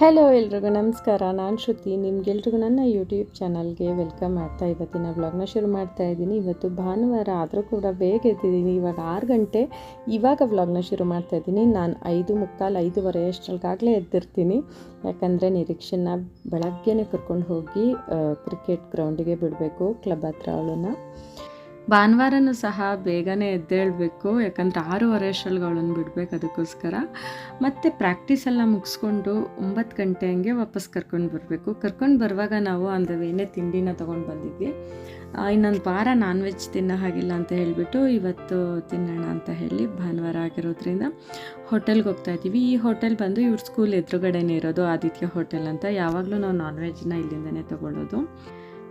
Hello ಎಲ್ರಿಗೂ, ನಮಸ್ಕಾರ. ನಾನು ಶ್ರುತಿ. ನಿಮ್ಗೆಲ್ರಿಗೂ ನನ್ನ ಯೂಟ್ಯೂಬ್ ಚಾನಲ್ಗೆ ವೆಲ್ಕಮ್ ಮಾಡ್ತಾ ಇವತ್ತಿನ ವ್ಲಾಗ್ನ ಶುರು ಮಾಡ್ತಾ ಇದ್ದೀನಿ. ಇವತ್ತು ಭಾನುವಾರ ಆದರೂ ಕೂಡ ಬೇಗ ಎದ್ದಿದ್ದೀನಿ. ಇವಾಗ ಆರು ಗಂಟೆ. ಇವಾಗ ವ್ಲಾಗ್ನ ಶುರು ಮಾಡ್ತಾ ಇದ್ದೀನಿ. ನಾನು ಐದು ಮುಕ್ಕಾಲು ಐದೂವರೆ ಅಷ್ಟರಲ್ಲಿಗಾಗಲೇ ಎದ್ದಿರ್ತೀನಿ. ಯಾಕಂದರೆ ನಿರೀಕ್ಷೆನ ಬೆಳಗ್ಗೆನೇ ಕರ್ಕೊಂಡು ಹೋಗಿ ಕ್ರಿಕೆಟ್ ಗ್ರೌಂಡಿಗೆ ಬಿಡಬೇಕು. ಕ್ಲಬ್ ಹತ್ರ ಅವಳನ್ನು. ಭಾನುವಾರನೂ ಸಹ ಬೇಗನೆ ಎದ್ದೇಳಬೇಕು, ಯಾಕಂದರೆ ಆರೂವರೆ ಅಷ್ಟರಲ್ಲಿ ಅವಳನ್ನು ಬಿಡಬೇಕು ಅದಕ್ಕೋಸ್ಕರ. ಮತ್ತು ಪ್ರಾಕ್ಟೀಸ್ ಎಲ್ಲ ಮುಗಿಸ್ಕೊಂಡು ಒಂಬತ್ತು ಗಂಟೆ ಹಂಗೆ ವಾಪಸ್ ಕರ್ಕೊಂಡು ಬರಬೇಕು. ಕರ್ಕೊಂಡು ಬರುವಾಗ ನಾವು ಅಂದವೇನೇ ತಿಂಡಿನ ತೊಗೊಂಡು ಬಂದಿದ್ವಿ. ಇನ್ನೊಂದು ವಾರ ನಾನ್ ವೆಜ್ ತಿನ್ನೋ ಹಾಗಿಲ್ಲ ಅಂತ ಹೇಳಿಬಿಟ್ಟು ಇವತ್ತು ತಿನ್ನೋಣ ಅಂತ ಹೇಳಿ ಭಾನುವಾರ ಆಗಿರೋದ್ರಿಂದ ಹೋಟೆಲ್ಗೆ ಹೋಗ್ತಾ ಇದ್ದೀವಿ. ಈ ಹೋಟೆಲ್ ಬಂದು ಇವ್ರ ಸ್ಕೂಲ್ ಎದುರುಗಡೆನೇ ಇರೋದು ಆದಿತ್ಯ ಹೋಟೆಲ್ ಅಂತ. ಯಾವಾಗಲೂ ನಾವು ನಾನ್ ವೆಜ್ನ ಇಲ್ಲಿಂದನೇ ತೊಗೊಳ್ಳೋದು.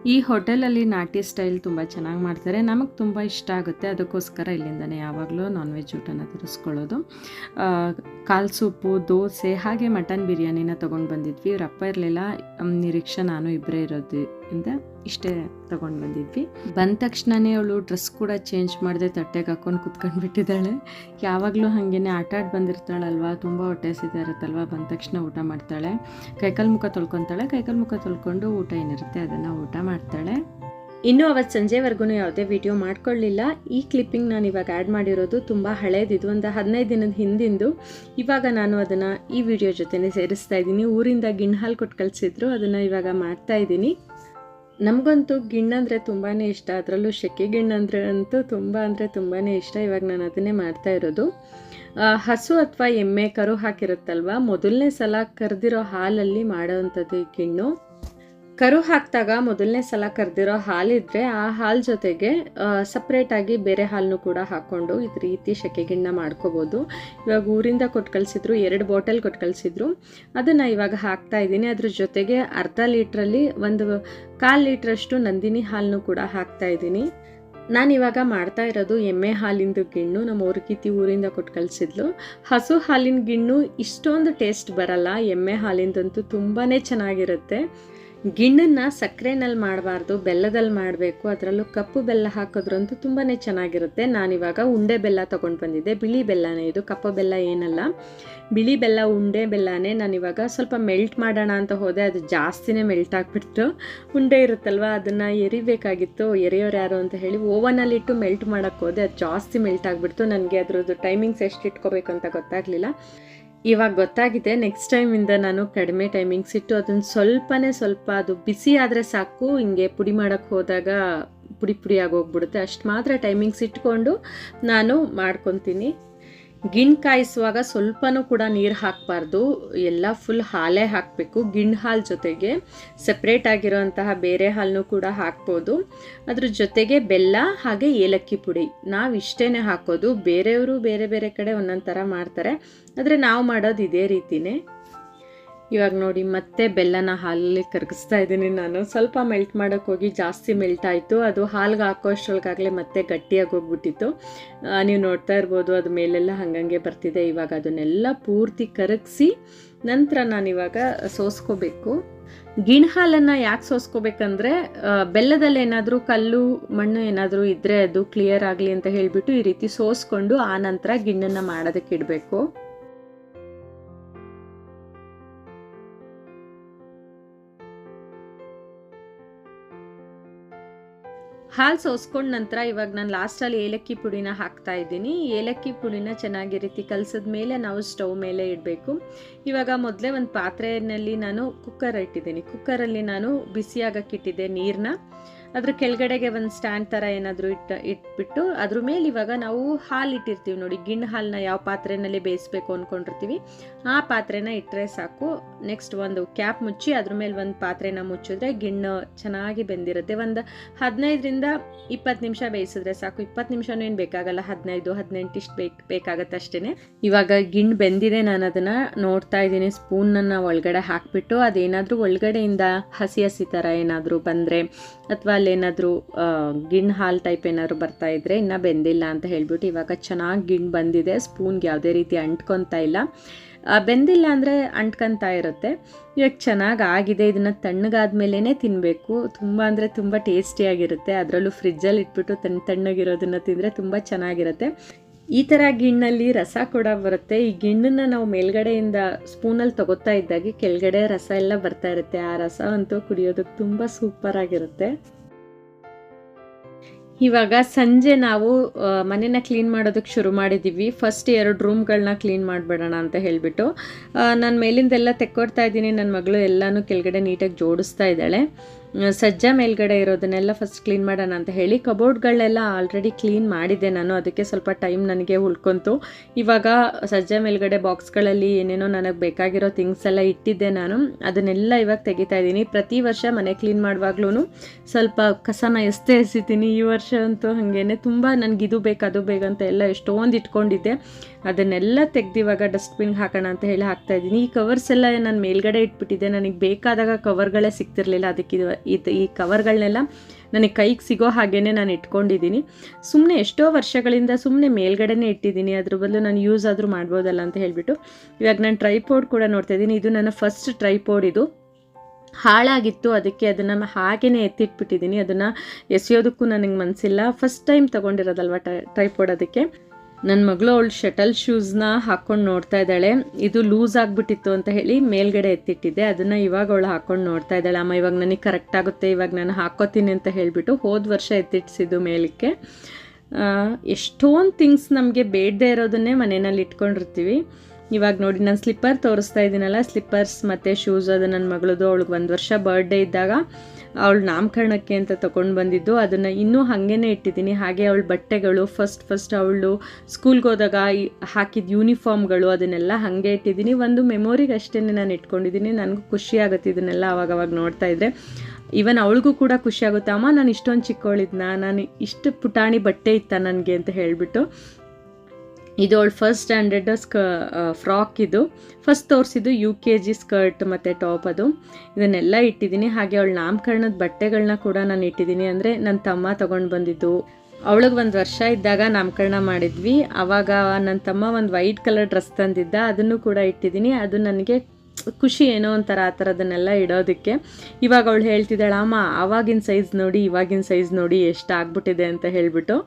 ಈ ಹೋಟೆಲಲ್ಲಿ ನಾಟಿ ಸ್ಟೈಲ್ ತುಂಬ ಚೆನ್ನಾಗಿ ಮಾಡ್ತಾರೆ. ನಮಗೆ ತುಂಬ ಇಷ್ಟ ಆಗುತ್ತೆ. ಅದಕ್ಕೋಸ್ಕರ ಇಲ್ಲಿಂದನೇ ಯಾವಾಗಲೂ ನಾನ್ ವೆಜ್ ಊಟನ ತರಿಸ್ಕೊಳ್ಳೋದು. ಕಾಲ್ ಸೂಪು, ದೋಸೆ ಹಾಗೆ ಮಟನ್ ಬಿರಿಯಾನಿನ ತೊಗೊಂಡು ಬಂದಿದ್ವಿ. ಇವ್ರ ಅಪ್ಪ ಇರಲಿಲ್ಲ. ನಿರೀಕ್ಷೆ ನಾನು ಇಬ್ಬರೇ ಇರೋದ್ರಿಂದ ಇಷ್ಟೇ ತಗೊಂಡು ಬಂದಿದ್ವಿ. ಬಂದ ತಕ್ಷಣನೇ ಅವಳು ಡ್ರೆಸ್ ಕೂಡ ಚೇಂಜ್ ಮಾಡಿದೆ ತಟ್ಟೆಗೆ ಹಾಕೊಂಡು ಕುತ್ಕೊಂಡು ಬಿಟ್ಟಿದ್ದಾಳೆ. ಯಾವಾಗಲೂ ಹಾಗೇನೆ ಆಟ ಆಡಿ ಬಂದಿರ್ತಾಳಲ್ವ, ತುಂಬ ಹೊಟ್ಟೆ ಇರುತ್ತಲ್ವ, ಬಂದ ತಕ್ಷಣ ಊಟ ಮಾಡ್ತಾಳೆ. ಕೈಕಾಲು ಮುಖ ತೊಳ್ಕೊತಾಳೆ, ಕೈಕಾಲು ಮುಖ ತೊಳ್ಕೊಂಡು ಊಟ ಏನಿರುತ್ತೆ ಅದನ್ನು ಊಟ ಮಾಡ್ತಾಳೆ. ಇನ್ನೂ ಅವತ್ತು ಸಂಜೆವರೆಗೂ ಯಾವುದೇ ವಿಡಿಯೋ ಮಾಡ್ಕೊಳ್ಳಿಲ್ಲ ಈ ಕ್ಲಿಪ್ಪಿಂಗ್ ನಾನು ಇವಾಗ ಆ್ಯಡ್ ಮಾಡಿರೋದು ತುಂಬ ಹಳೇದಿದು ಒಂದು ಹದಿನೈದು ದಿನದ ಹಿಂದಿಂದು. ಇವಾಗ ನಾನು ಅದನ್ನು ಈ ವಿಡಿಯೋ ಜೊತೆನೇ ಸೇರಿಸ್ತಾ ಇದ್ದೀನಿ. ಊರಿಂದ ಗಿಣ್ಹಾಲ್ ಹಾಲು ಕೊಟ್ಟು ಕಳಿಸಿದ್ರು, ಅದನ್ನು ಇವಾಗ ಮಾಡ್ತಾ ಇದ್ದೀನಿ. ನಮಗಂತೂ ಗಿಣ್ಣಂದರೆ ತುಂಬಾ ಇಷ್ಟ. ಅದರಲ್ಲೂ ಸೆಕೆ ಗಿಣ್ಣಂದರೆ ಅಂತೂ ತುಂಬ ಅಂದರೆ ತುಂಬಾ ಇಷ್ಟ. ಇವಾಗ ನಾನು ಅದನ್ನೇ ಮಾಡ್ತಾ ಇರೋದು. ಹಸು ಅಥವಾ ಎಮ್ಮೆ ಕರು ಹಾಕಿರುತ್ತಲ್ವ? ಮೊದಲನೇ ಸಲ ಕರೆದಿರೋ ಹಾಲಲ್ಲಿ ಮಾಡೋವಂಥದ್ದು ಈ ಗಿಣ್ಣು. ಕರು ಹಾಕಿದಾಗ ಮೊದಲನೇ ಸಲ ಕರೆದಿರೋ ಹಾಲಿದ್ರೆ ಆ ಹಾಲು ಜೊತೆಗೆ ಸಪ್ರೇಟಾಗಿ ಬೇರೆ ಹಾಲನ್ನು ಕೂಡ ಹಾಕ್ಕೊಂಡು ಈ ರೀತಿ ಶೆಕೆಗಿಣ್ಣ ಮಾಡ್ಕೋಬೋದು. ಇವಾಗ ಊರಿಂದ ಕೊಟ್ಟು ಕಳಿಸಿದ್ರು ಎರಡು ಬಾಟಲ್ ಕೊಟ್ಟು ಕಳಿಸಿದ್ರು ಅದನ್ನು ಇವಾಗ ಹಾಕ್ತಾ ಇದ್ದೀನಿ. ಅದ್ರ ಜೊತೆಗೆ ಅರ್ಧ ಲೀಟ್ರಲ್ಲಿ ಒಂದು ಕಾಲು ಲೀಟ್ರಷ್ಟು ನಂದಿನಿ ಹಾಲನ್ನು ಕೂಡ ಹಾಕ್ತಾ ಇದ್ದೀನಿ. ಇವಾಗ ಮಾಡ್ತಾ ಇರೋದು ಎಮ್ಮೆ ಹಾಲಿಂದು ಗಿಣ್ಣು. ನಮ್ಮ ಊರ್ಗಿತಿ ಊರಿಂದ ಕೊಟ್ಟು ಕಳಿಸಿದ್ಲು ಹಸು ಹಾಲಿನ ಗಿಣ್ಣು ಇಷ್ಟೊಂದು ಟೇಸ್ಟ್ ಬರಲ್ಲ. ಎಮ್ಮೆ ಹಾಲಿಂದಂತೂ ತುಂಬಾ ಚೆನ್ನಾಗಿರುತ್ತೆ. ಗಿಣ್ಣನ್ನು ಸಕ್ಕರೆನಲ್ಲಿ ಮಾಡಬಾರ್ದು ಬೆಲ್ಲದಲ್ಲಿ ಮಾಡಬೇಕು, ಅದರಲ್ಲೂ ಕಪ್ಪು ಬೆಲ್ಲ ಹಾಕೋದ್ರಂತೂ ತುಂಬಾ ಚೆನ್ನಾಗಿರುತ್ತೆ. ನಾನಿವಾಗ ಉಂಡೆ ಬೆಲ್ಲ ತೊಗೊಂಡು ಬಂದಿದ್ದೆ. ಬಿಳಿ ಬೆಲ್ಲನೇ ಇದು, ಕಪ್ಪು ಬೆಲ್ಲ ಏನಲ್ಲ. ಬಿಳಿ ಬೆಲ್ಲ, ಉಂಡೆ ಬೆಲ್ಲನೇ ನಾನಿವಾಗ ಸ್ವಲ್ಪ ಮೆಲ್ಟ್ ಮಾಡೋಣ ಅಂತ ಹೋದೆ. ಅದು ಜಾಸ್ತಿನೇ ಮೆಲ್ಟ್ ಆಗಿಬಿಡ್ತು. ಉಂಡೆ ಇರುತ್ತಲ್ವ, ಅದನ್ನು ಎರಿಬೇಕಾಗಿತ್ತು. ಎರೆಯೋರು ಯಾರು ಅಂತ ಹೇಳಿ ಓವನಲ್ಲಿಟ್ಟು ಮೆಲ್ಟ್ ಮಾಡೋಕ್ಕೆ ಹೋದೆ. ಅದು ಜಾಸ್ತಿ ಮೆಲ್ಟ್ ಆಗಿಬಿಡ್ತು. ನನಗೆ ಅದರದ್ದು ಟೈಮಿಂಗ್ಸ್ ಎಷ್ಟು ಇಟ್ಕೋಬೇಕು ಅಂತ ಗೊತ್ತಾಗಲಿಲ್ಲ. ಇವಾಗ ಗೊತ್ತಾಗಿದೆ ನೆಕ್ಸ್ಟ್ ಟೈಮಿಂದ ನಾನು ಕಡಿಮೆ ಟೈಮಿಂಗ್ಸ್ ಇಟ್ಟು ಅದನ್ನು ಸ್ವಲ್ಪನೇ ಸ್ವಲ್ಪ ಅದು ಬಿಸಿ ಆದರೆ ಸಾಕು, ಹಿಂಗೆ ಪುಡಿ ಮಾಡೋಕ್ಕೆ ಹೋದಾಗ ಪುಡಿ ಪುಡಿ ಆಗೋಗ್ಬಿಡುತ್ತೆ. ಅಷ್ಟು ಮಾತ್ರ ಟೈಮಿಂಗ್ಸ್ ಇಟ್ಕೊಂಡು ನಾನು ಮಾಡ್ಕೊತೀನಿ. ಗಿಣ್ಣು ಕಾಯಿಸುವಾಗ ಸ್ವಲ್ಪನೂ ಕೂಡ ನೀರು ಹಾಕಬಾರ್ದು. ಎಲ್ಲ ಫುಲ್ ಹಾಲೇ ಹಾಕಬೇಕು. ಗಿಣ್ಣು ಹಾಲು ಜೊತೆಗೆ ಸಪ್ರೇಟ್ ಆಗಿರೋಂತಹ ಬೇರೆ ಹಾಲನ್ನು ಕೂಡ ಹಾಕ್ಬೋದು. ಅದ್ರ ಜೊತೆಗೆ ಬೆಲ್ಲ ಹಾಗೆ ಏಲಕ್ಕಿ ಪುಡಿ. ನಾವು ಇಷ್ಟೇ ಹಾಕೋದು. ಬೇರೆಯವರು ಬೇರೆ ಬೇರೆ ಕಡೆ ಒಂದೊಂದು ಥರ ಮಾಡ್ತಾರೆ. ಆದರೆ ನಾವು ಮಾಡೋದು ಇದೇ ರೀತಿನೇ. ಇವಾಗ ನೋಡಿ ಮತ್ತೆ ಬೆಲ್ಲನ ಹಾಲಲ್ಲಿ ಕರಗಿಸ್ತಾ ಇದ್ದೀನಿ ನಾನು. ಸ್ವಲ್ಪ ಮೆಲ್ಟ್ ಮಾಡೋಕ್ಕೆ ಹೋಗಿ ಜಾಸ್ತಿ ಮೆಲ್ಟ್ ಆಯಿತು. ಅದು ಹಾಲ್ಗೆ ಹಾಕೋ ಅಷ್ಟರೊಳಗಾಗಲೇ ಮತ್ತೆ ಗಟ್ಟಿಯಾಗಿ ಹೋಗ್ಬಿಟ್ಟಿತ್ತು. ನೀವು ನೋಡ್ತಾ ಇರ್ಬೋದು ಅದು ಮೇಲೆಲ್ಲ ಹಂಗಂಗೆ ಬರ್ತಿದೆ. ಇವಾಗ ಅದನ್ನೆಲ್ಲ ಪೂರ್ತಿ ಕರಗಿಸಿ ನಂತರ ನಾನು ಇವಾಗ ಸೋಸ್ಕೋಬೇಕು. ಗಿಣ್ ಹಾಲನ್ನು ಯಾಕೆ ಸೋಸ್ಕೋಬೇಕಂದ್ರೆ ಬೆಲ್ಲದಲ್ಲಿ ಏನಾದರೂ ಕಲ್ಲು, ಮಣ್ಣು ಏನಾದರೂ ಇದ್ದರೆ ಅದು ಕ್ಲಿಯರ್ ಆಗಲಿ ಅಂತ ಹೇಳಿಬಿಟ್ಟು ಈ ರೀತಿ ಸೋಸ್ಕೊಂಡು ಆ ನಂತರ ಗಿಣ್ಣನ್ನು ಮಾಡೋದಕ್ಕೆ ಇಡಬೇಕು. ಹಾಲು ಸೋಸ್ಕೊಂಡ ನಂತರ ಇವಾಗ ನಾನು ಲಾಸ್ಟಲ್ಲಿ ಏಲಕ್ಕಿ ಪುಡಿನ ಹಾಕ್ತಾ ಇದ್ದೀನಿ. ಏಲಕ್ಕಿ ಪುಡಿನ ಚೆನ್ನಾಗಿ ರೀತಿ ಕಲಸಿದ ಮೇಲೆ ನಾವು ಸ್ಟವ್ ಮೇಲೆ ಇಡಬೇಕು. ಇವಾಗ ಮೊದಲೇ ಒಂದು ಪಾತ್ರೆಯಲ್ಲಿ ನಾನು ಕುಕ್ಕರ್ ಇಟ್ಟಿದ್ದೀನಿ. ಕುಕ್ಕರಲ್ಲಿ ನಾನು ಬಿಸಿಯಾಗಕ್ಕಿಟ್ಟಿದ್ದೆ ನೀರನ್ನ ಅದ್ರ ಕೆಳಗಡೆಗೆ ಒಂದು ಸ್ಟ್ಯಾಂಡ್ ಥರ ಏನಾದರೂ ಇಟ್ಟು, ಇಟ್ಬಿಟ್ಟು ಅದ್ರ ಮೇಲೆ ಇವಾಗ ನಾವು ಹಾಲು ಇಟ್ಟಿರ್ತೀವಿ ನೋಡಿ ಗಿಣ್ಣು ಹಾಲನ್ನ ಯಾವ ಪಾತ್ರೆನಲ್ಲಿ ಬೇಯಿಸ್ಬೇಕು ಅಂದ್ಕೊಂಡಿರ್ತೀವಿ ಆ ಪಾತ್ರೆನ ಇಟ್ಟರೆ ಸಾಕು. ನೆಕ್ಸ್ಟ್ ಒಂದು ಕ್ಯಾಪ್ ಮುಚ್ಚಿ ಅದ್ರ ಮೇಲೆ ಒಂದು ಪಾತ್ರೆನ ಮುಚ್ಚಿದ್ರೆ ಗಿಣ್ಣು ಚೆನ್ನಾಗಿ ಬೆಂದಿರುತ್ತೆ. ಒಂದು ಹದಿನೈದರಿಂದ ಇಪ್ಪತ್ತು ನಿಮಿಷ ಬೇಯಿಸಿದ್ರೆ ಸಾಕು. ಇಪ್ಪತ್ತು ನಿಮಿಷನೂ ಏನು ಬೇಕಾಗಲ್ಲ, ಹದಿನೈದು, ಹದಿನೆಂಟು ಇಷ್ಟು ಬೇಕು, ಬೇಕಾಗತ್ತೆ ಅಷ್ಟೇ ಇವಾಗ ಗಿಣ್ಣು ಬೆಂದಿದೆ ನಾನು ಅದನ್ನು ನೋಡ್ತಾ ಇದ್ದೀನಿ. ಸ್ಪೂನನ್ನು ಒಳಗಡೆ ಹಾಕಿಬಿಟ್ಟು ಅದೇನಾದರೂ ಒಳಗಡೆಯಿಂದ ಹಸಿ ಹಸಿ ಥರ ಏನಾದರೂ ಬಂದರೆ, ಅಥವಾ ಅಲ್ಲೇನಾದರೂ ಗಿಣ್ಣು ಹಾಲು ಟೈಪ್ ಏನಾದರೂ ಬರ್ತಾ ಇದ್ದರೆ ಇನ್ನೂ ಬೆಂದಿಲ್ಲ ಅಂತ ಹೇಳ್ಬಿಟ್ಟು ಇವಾಗ ಚೆನ್ನಾಗಿ ಗಿಣ್ ಬಂದಿದೆ. ಸ್ಪೂನ್ಗೆ ಯಾವುದೇ ರೀತಿ ಅಂಟ್ಕೊತಾ ಇಲ್ಲ. ಬೆಂದಿಲ್ಲ ಅಂದರೆ ಅಂಟ್ಕೊತಾ ಇರುತ್ತೆ. ಇವಾಗ ಚೆನ್ನಾಗಿ ಆಗಿದೆ. ಇದನ್ನು ತಣ್ಣಗಾದ್ಮೇಲೆ ತಿನ್ನಬೇಕು ತುಂಬ ಅಂದರೆ ತುಂಬ ಟೇಸ್ಟಿಯಾಗಿರುತ್ತೆ ಅದರಲ್ಲೂ ಫ್ರಿಜ್ಜಲ್ಲಿ ಇಟ್ಬಿಟ್ಟು ತಣ್ಣ ತಣ್ಣಗಿರೋದನ್ನು ತಿಂದರೆ ತುಂಬ ಚೆನ್ನಾಗಿರುತ್ತೆ. ಈ ಥರ ಗಿಣ್ಣಲ್ಲಿ ರಸ ಕೂಡ ಬರುತ್ತೆ. ಈ ಗಿಣ್ಣನ್ನ ನಾವು ಮೇಲ್ಗಡೆಯಿಂದ ಸ್ಪೂನಲ್ಲಿ ತಗೋತಾ ಇದ್ದಾಗೆ ಕೆಳಗಡೆ ರಸ ಎಲ್ಲ ಬರ್ತಾ ಇರುತ್ತೆ. ಆ ರಸ ಅಂತೂ ಕುಡಿಯೋದಕ್ಕೆ ತುಂಬ ಸೂಪರ್ ಆಗಿರುತ್ತೆ. ಇವಾಗ ಸಂಜೆ ನಾವು ಮನೇನ ಕ್ಲೀನ್ ಮಾಡೋದಕ್ಕೆ ಶುರು ಮಾಡಿದ್ದೀವಿ ಫಸ್ಟ್ ಎರಡು ರೂಮ್ಗಳನ್ನ ಕ್ಲೀನ್ ಮಾಡಿಬಿಡೋಣ ಅಂತ ಹೇಳಿಬಿಟ್ಟು ನಾನು ಮೇಲಿಂದೆಲ್ಲ ತೆಕ್ಕೊಡ್ತಾ ಇದ್ದೀನಿ. ನನ್ನ ಮಗಳು ಎಲ್ಲನೂ ಕೆಳಗಡೆ ನೀಟಾಗಿ ಜೋಡಿಸ್ತಾ ಇದ್ದಾಳೆ. ಸಜ್ಜ ಮೇಲ್ಗಡೆ ಇರೋದನ್ನೆಲ್ಲ ಫಸ್ಟ್ ಕ್ಲೀನ್ ಮಾಡೋಣ ಅಂತ ಹೇಳಿ ಕಬೋರ್ಡ್ಗಳನ್ನೆಲ್ಲ ಆಲ್ರೆಡಿ ಕ್ಲೀನ್ ಮಾಡಿದ್ದೆ ನಾನು, ಅದಕ್ಕೆ ಸ್ವಲ್ಪ ಟೈಮ್ ನನಗೆ ಉಳ್ಕೊಂತು. ಇವಾಗ ಸಜ್ಜ ಮೇಲ್ಗಡೆ ಬಾಕ್ಸ್ಗಳಲ್ಲಿ ಏನೇನೋ ನನಗೆ ಬೇಕಾಗಿರೋ ಥಿಂಗ್ಸ್ ಎಲ್ಲ ಇಟ್ಟಿದ್ದೆ ನಾನು, ಅದನ್ನೆಲ್ಲ ಇವಾಗ ತೆಗಿತಾ ಇದ್ದೀನಿ. ಪ್ರತಿ ವರ್ಷ ಮನೆ ಕ್ಲೀನ್ ಮಾಡುವಾಗ್ಲೂ ಸ್ವಲ್ಪ ಕಸನ ಎಷ್ಟೇ ಎಸಿತೀನಿ ಈ ವರ್ಷ ಅಂತೂ ಹಾಗೇನೆ. ತುಂಬ ನನಗೆ ಇದು ಬೇಕು, ಅದು ಬೇಕಂತ ಎಲ್ಲ ಎಷ್ಟೊಂದು ಇಟ್ಕೊಂಡಿದ್ದೆ. ಅದನ್ನೆಲ್ಲ ತೆಗ್ದು ಇವಾಗ ಡಸ್ಟ್ಬಿನ್ಗೆ ಹಾಕೋಣ ಅಂತ ಹೇಳಿ ಹಾಕ್ತಾ ಇದ್ದೀನಿ. ಈ ಕವರ್ಸ್ ಎಲ್ಲ ನಾನು ಮೇಲ್ಗಡೆ ಇಟ್ಬಿಟ್ಟಿದ್ದೆ. ನನಗೆ ಬೇಕಾದಾಗ ಕವರ್ಗಳೇ ಸಿಗ್ತಿರ್ಲಿಲ್ಲ. ಅದಕ್ಕೆ ಇದು ಈ ಕವರ್ಗಳನ್ನೆಲ್ಲ ನನಗೆ ಕೈಗೆ ಸಿಗೋ ಹಾಗೇ ನಾನು ಇಟ್ಕೊಂಡಿದ್ದೀನಿ ಸುಮ್ಮನೆ ಎಷ್ಟೋ ವರ್ಷಗಳಿಂದ ಸುಮ್ಮನೆ ಮೇಲ್ಗಡೆನೇ ಇಟ್ಟಿದ್ದೀನಿ ಅದ್ರ ಬದಲು ನಾನು ಯೂಸ್ ಆದರೂ ಮಾಡ್ಬೋದಲ್ಲ ಅಂತ ಹೇಳಿಬಿಟ್ಟು. ಇವಾಗ ನಾನು ಟ್ರೈಪೋಡ್ ಕೂಡ ನೋಡ್ತಾ ಇದ್ದೀನಿ ಇದು ನನ್ನ ಫಸ್ಟ್ ಟ್ರೈಪೋಡ್ ಇದು. ಹಾಳಾಗಿತ್ತು. ಅದಕ್ಕೆ ಅದನ್ನು ಹಾಗೇ ಎತ್ತಿಟ್ಬಿಟ್ಟಿದ್ದೀನಿ ಅದನ್ನು ಎಸೆಯೋದಕ್ಕೂ ನನಗೆ ಮನಸ್ಸಿಲ್ಲ ಫಸ್ಟ್ ಟೈಮ್ ತೊಗೊಂಡಿರೋದಲ್ವ ಟ್ರೈಪೋಡ್ ಅದಕ್ಕೆ. ನನ್ನ ಮಗಳು ಅವಳು ಶಟಲ್ ಶೂಸ್ನ ಹಾಕ್ಕೊಂಡು ನೋಡ್ತಾ ಇದ್ದಾಳೆ. ಇದು ಲೂಸ್ ಆಗಿಬಿಟ್ಟಿತ್ತು ಅಂತ ಹೇಳಿ ಮೇಲ್ಗಡೆ ಎತ್ತಿಟ್ಟಿದ್ದೆ. ಅದನ್ನು ಇವಾಗ ಅವಳು ಹಾಕ್ಕೊಂಡು ನೋಡ್ತಾ ಇದ್ದಾಳೆ. ಅಮ್ಮ, ಇವಾಗ ನನಗೆ ಕರೆಕ್ಟ್ ಆಗುತ್ತೆ, ಇವಾಗ ನಾನು ಹಾಕೋತೀನಿ ಅಂತ ಹೇಳಿಬಿಟ್ಟು ಹೋದ ವರ್ಷ ಎತ್ತಿಟ್ಸಿದ್ದು ಮೇಲಕ್ಕೆ. ಎಷ್ಟೊಂದು ಥಿಂಗ್ಸ್ ನಮಗೆ ಬೇಡದೇ ಇರೋದನ್ನೇ ಮನೆಯಲ್ಲಿ ಇಟ್ಕೊಂಡಿರ್ತೀವಿ. ಇವಾಗ ನೋಡಿ, ನಾನು ಸ್ಲಿಪ್ಪರ್ ತೋರಿಸ್ತಾ ಇದ್ದೀನಲ್ಲ ಸ್ಲಿಪ್ಪರ್ಸ್ ಮತ್ತು ಶೂಸ್ ಅದು ನನ್ನ ಮಗಳದು, ಅವಳಿಗೆ ಒಂದು ವರ್ಷ ಬರ್ಡೇ ಇದ್ದಾಗ. ಅವಳು ನಾಮಕರಣಕ್ಕೆ ಅಂತ ತಗೊಂಡು ಬಂದಿದ್ದು, ಅದನ್ನು ಇನ್ನೂ ಹಾಗೇ ಇಟ್ಟಿದ್ದೀನಿ. ಹಾಗೆ ಅವಳ ಬಟ್ಟೆಗಳು ಫಸ್ಟ್ ಫಸ್ಟ್ ಅವಳು ಸ್ಕೂಲ್ಗೆ ಹೋದಾಗ ಹಾಕಿದ ಯೂನಿಫಾರ್ಮ್ಗಳು ಅದನ್ನೆಲ್ಲ ಹಾಗೆ ಇಟ್ಟಿದ್ದೀನಿ. ಒಂದು ಮೆಮೊರಿಗೆ ಅಷ್ಟೇ ನಾನು ಇಟ್ಕೊಂಡಿದ್ದೀನಿ. ನನಗೂ ಖುಷಿ ಆಗುತ್ತೆ ಇದನ್ನೆಲ್ಲ ಅವಾಗವಾಗ ನೋಡ್ತಾ ಇದ್ದರೆ ಈವನ್ ಅವಳಿಗೂ ಕೂಡ ಖುಷಿ ಆಗುತ್ತೆ. ಅಮ್ಮ, ನಾನು ಇಷ್ಟೊಂದು ಚಿಕ್ಕವಳಿದ್ನ ನಾನು ಇಷ್ಟು ಪುಟಾಣಿ ಬಟ್ಟೆ ಇತ್ತ ನನಗೆ? ಅಂತ ಹೇಳಿಬಿಟ್ಟು ಇದು ಅವಳು ಫಸ್ಟ್ ಸ್ಟ್ಯಾಂಡರ್ಡ್ ಸ್ಕ ಫ್ರಾಕ್ ಇದು. ಫಸ್ಟ್ ತೋರಿಸಿದ್ದು ಯು ಕೆ ಜಿ ಸ್ಕರ್ಟ್ ಮತ್ತು ಟಾಪ್ ಅದು. ಇದನ್ನೆಲ್ಲ ಇಟ್ಟಿದ್ದೀನಿ. ಹಾಗೆ ಅವಳ ನಾಮಕರಣದ ಬಟ್ಟೆಗಳನ್ನ ಕೂಡ ನಾನು ಇಟ್ಟಿದ್ದೀನಿ. ಅಂದರೆ ನನ್ನ ತಮ್ಮ ತೊಗೊಂಡು ಬಂದಿದ್ದು. ಅವಳಿಗೆ ಒಂದು ವರ್ಷ ಇದ್ದಾಗ ನಾಮಕರಣ ಮಾಡಿದ್ವಿ. ಆವಾಗ ನನ್ನ ತಮ್ಮ ಒಂದು ವೈಟ್ ಕಲರ್ ಡ್ರೆಸ್ ತಂದಿದ್ದ. ಅದನ್ನು ಕೂಡ ಇಟ್ಟಿದ್ದೀನಿ. ಅದು ನನಗೆ ಖುಷಿ ಏನೋ ಒಂಥರ ಆ ಥರದನ್ನೆಲ್ಲ ಇಡೋದಕ್ಕೆ. ಇವಾಗ ಅವಳು ಹೇಳ್ತಿದ್ದಾಳೆ, ಅಮ್ಮ, ಆವಾಗಿನ ಸೈಜ್ ನೋಡಿ, ಇವಾಗಿನ ಸೈಜ್ ನೋಡಿ ಎಷ್ಟು ಆಗ್ಬಿಟ್ಟಿದೆ ಅಂತ ಹೇಳಿಬಿಟ್ಟು.